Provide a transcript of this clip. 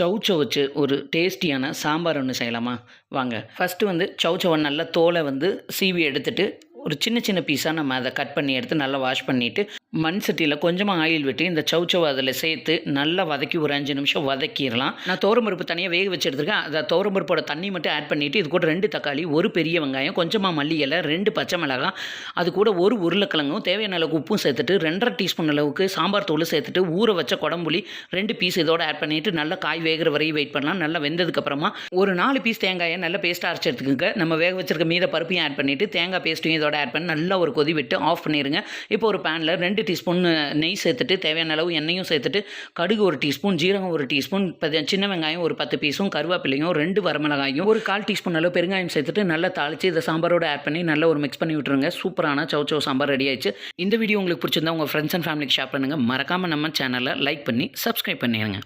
சௌச்சோ வச்சு ஒரு டேஸ்டியான சாம்பார் ஒன்று செய்யலாமா? வாங்க. ஃபஸ்ட்டு வந்து சௌச்சவை நல்லா தோலை வந்து சீவி எடுத்துட்டு ஒரு சின்ன சின்ன பீஸாக நம்ம அதை கட் பண்ணி எடுத்து நல்லா வாஷ் பண்ணிவிட்டு மண் சட்டியில் கொஞ்சமாக ஆயில் விட்டு இந்த சௌச்சவை அதில் சேர்த்து நல்லா வதக்கி ஒரு அஞ்சு நிமிஷம் வதக்கிடலாம். நான் தோரம்பருப்பு தனியாக வேக வச்சு எடுத்துருக்கேன். அதை தோரம்பருப்போட தண்ணி மட்டும் ஆட் பண்ணிவிட்டு இது கூட ரெண்டு தக்காளி ஒரு பெரிய வெங்காயம் கொஞ்சமாக மல்லி இலை ரெண்டு பச்சை மிளகாய் அது கூட ஒரு உருளைக்கிழங்கும் தேவையான அளவுக்கு உப்பும் சேர்த்துட்டு ரெண்டரை டீஸ்பூன் அளவுக்கு சாம்பார் தூள் சேர்த்துட்டு ஊற வச்ச குடம்புளி ரெண்டு பீஸ் இதோட ஆட் பண்ணிவிட்டு நல்லா காய் வேகிற வரையும் வெயிட் பண்ணலாம். நல்லா வெந்ததுக்கப்புறமா ஒரு நாலு பீஸ் தேங்காயை நல்லா பேஸ்ட்டாக அரைச்சி எடுத்துக்கோங்க. நம்ம வேக வச்சிருக்க மீத பருப்பையும் ஆட் பண்ணிவிட்டு தேங்காய் பேஸ்ட்டையும் இதோட ஆட் பண்ணி நல்லா ஒரு கொதி விட்டு ஆஃப் பண்ணிடுங்க இப்போ ஒரு பேனில் ரெண்டு டீஸ்பூன் நெய் சேர்த்துட்டு தேவையான அளவு எண்ணெயும் சேர்த்துட்டு கடுகு ஒரு டீஸ்பூன் ஜீரகம் ஒரு டீஸ்பூன் சின்ன வெங்காயம் ஒரு பத்து பீஸும் கருவேப்பிலையும் ரெண்டு வரமிளகாயும் ஒரு கால் டீஸ்பூன் அளவு பெருங்காயம் சேர்த்துட்டு நல்லா தாளித்து இதை சாம்பாரோட ஆட் பண்ணி நல்லா ஒரு மிக்ஸ் பண்ணி விட்டுருங்க. சூப்பரான சௌச்சௌ சாம்பார் ரெடி ஆயிடுச்சு. இந்த வீடியோ உங்களுக்கு பிடிச்சிருந்தா உங்கள் ஃப்ரெண்ட்ஸ் அண்ட் ஃபேமிலிக்கு ஷேர் பண்ணுங்கள் மறக்காமல் நம்ம சேனலை லைக் பண்ணி சப்ஸ்கிரைப் பண்ணிடுங்க.